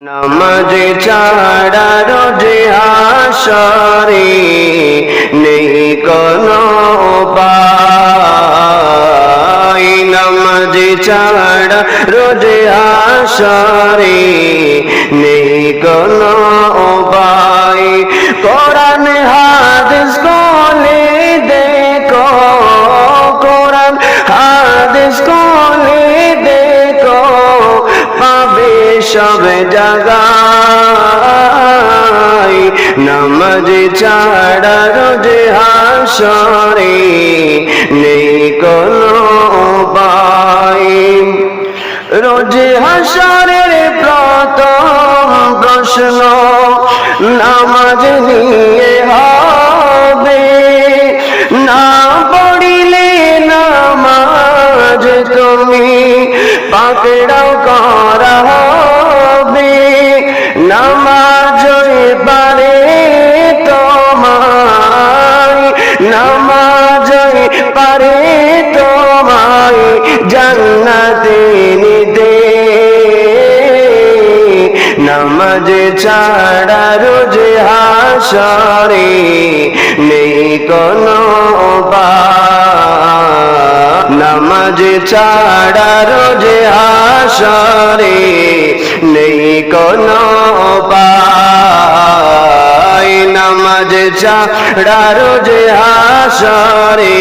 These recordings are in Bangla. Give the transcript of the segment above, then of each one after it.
নামাজ ছাড়া রোজে হাসরে নেই কোনো পাই নামাজ ছাড়া রোজে হাসরে জায়গায় নামাজ ছাড়া রোজ হাসরে নেই কোনো উপায়। রোজ হাসরের প্রথম প্রশ্ন, নামাজ নিয়ে হবে। না পড়িলে নামাজ তুমি পাকড়াও জান্নাতে নিতে নামাজ ছাড়া রোজ হাসরে নেই কোনো। নামাজ ছাড়া রোজ হাসরে নেই কোনো। নামাজ ছাড়া রোজ হাসরে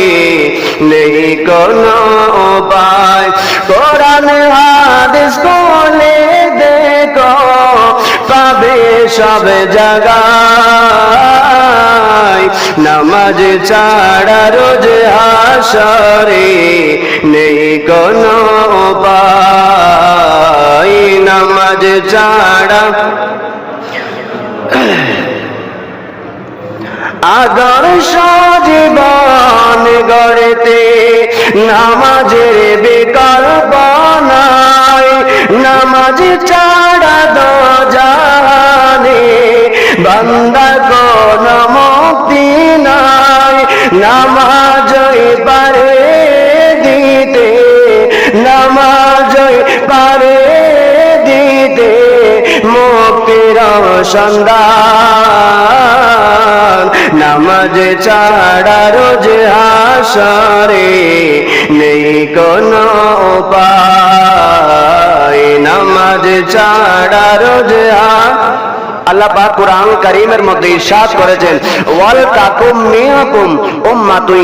নেই কোনো উপায় কোরআন হাদিস কোলে দেখো, পাবে সব জায়গায় নামাজ ছাড়া রোজ হাসরে নেই কোনো উপায় নামাজ ছাড়া আদর্শ জীবন গড়তে নামাজের বিকল্প নাই নামাজ ছাড়া দো জানে বান্দা কোন মুক্তি নাই। নামাজ পারে দিতে, নামাজ পারে দিতে মুক্তির সন্ধান। নামাজ ছাড়া রোজ হাসারে নেই কোনো উপায়। নামাজ ছাড়া রোজ হাস আল্লাহ পাক কোরআন কারীমের মধ্যে ইরশাদ করেছেন, ওয়াল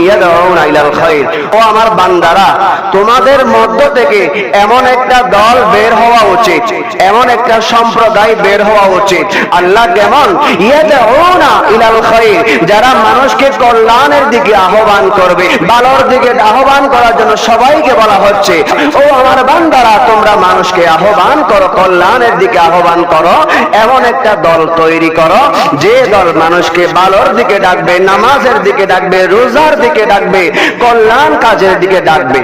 ইয়াদউনা ইলাল খাইর। ও আমার বান্দারা, তোমাদের মধ্য থেকে এমন একটা দল বের হওয়া উচিত, এমন একটা সম্প্রদায় বের হওয়া উচিত। আল্লাহ কেমন? ইয়াদউনা ইলাল খাইর। যারা মানুষকে কল্যাণের দিকে আহ্বান করবে, ভালোর দিকে আহ্বান করার জন্য সবাইকে বলা হচ্ছে, ও আমার বান্দারা, তোমরা মানুষকে আহ্বান করো, কল্যাণের দিকে আহ্বান করো। এমন একটা দল তৈরি করো। যে দল মানুষকে ভালোর দিকে ডাকবে, নামাজের দিকে ডাকবে, রোজার দিকে ডাকবে, কল্যাণ কাজের দিকে ডাকবে।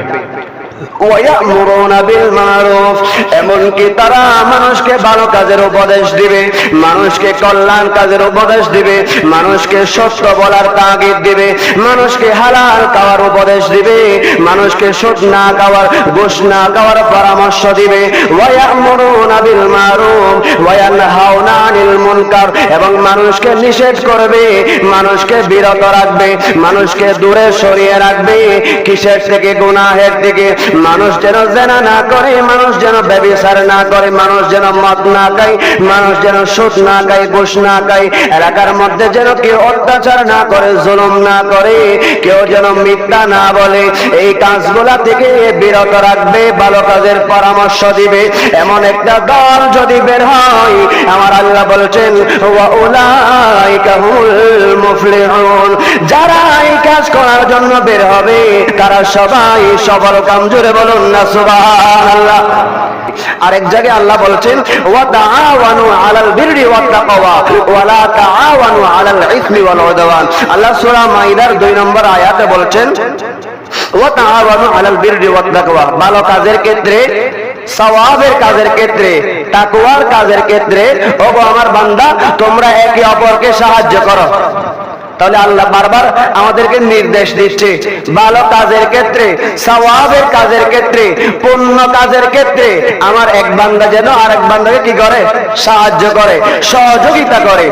এমনকি তারা মানুষকে ভালো কাজের উপদেশ দিবে, মানুষকে কল্যাণ কাজের উপদেশ দিবে, মানুষকে সত্য বলার তাগিদ দিবে, মানুষকে হালাল খাওয়ার উপদেশ দিবে, মানুষকে সুদ না খাওয়ার, ঘুষ না খাওয়ার পরামর্শ দিবে। এবং মানুষকে নিষেধ করবে, মানুষকে বিরত রাখবে, মানুষকে দূরে সরিয়ে রাখবে, কিসের থেকে, গুনাহের থেকে মানুষ যেন জেনা না করে, মানুষ যেন ব্যবিচার না করে, মানুষ যেন মদ না খায়, মানুষ যেন সুদ না খায়, ঘুষ না খায়। এলাকার মধ্যে যেন কেউ অত্যাচার না করে, জুলুম না করে, কেউ যেন মিথ্যা না বলে। এই কাজগুলা থেকে বিরত রাখবে, ভালো কাজের পরামর্শ দিবে। এমন একটা দল যদি বের হয়, আমার আল্লাহ বলছেন যারা এই কাজ করার জন্য বের হবে, তারা সবাই সবল কাম জুড়ে বলুন না, সুবহানাল্লাহ। আরেক জায়গায় আল্লাহ বলছেন আল্লাহ মাইদার 2 নম্বর আয়াতে বলছেন ভালো কাজের ক্ষেত্রে, সওয়াবের কাজের ক্ষেত্রে কাজের ক্ষেত্রে, ওগো আমার বান্দা, তোমরা একে অপরকে সাহায্য করো। তাহলে আল্লাহ বারবার আমাদেরকে নির্দেশ দিচ্ছে। ভালো কাজের ক্ষেত্রে, সওয়াবের কাজের ক্ষেত্রে পুণ্য কাজের ক্ষেত্রে আমার এক বান্দা যেন আরেক বান্দাকে কি করে? সাহায্য করে, সহযোগিতা করে।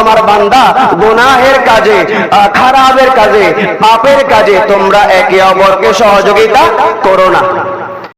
আমার বান্দা, গুনাহের কাজে খারাপের কাজে, পাপের কাজে তোমরা একে অপরকে সহযোগিতা করো না।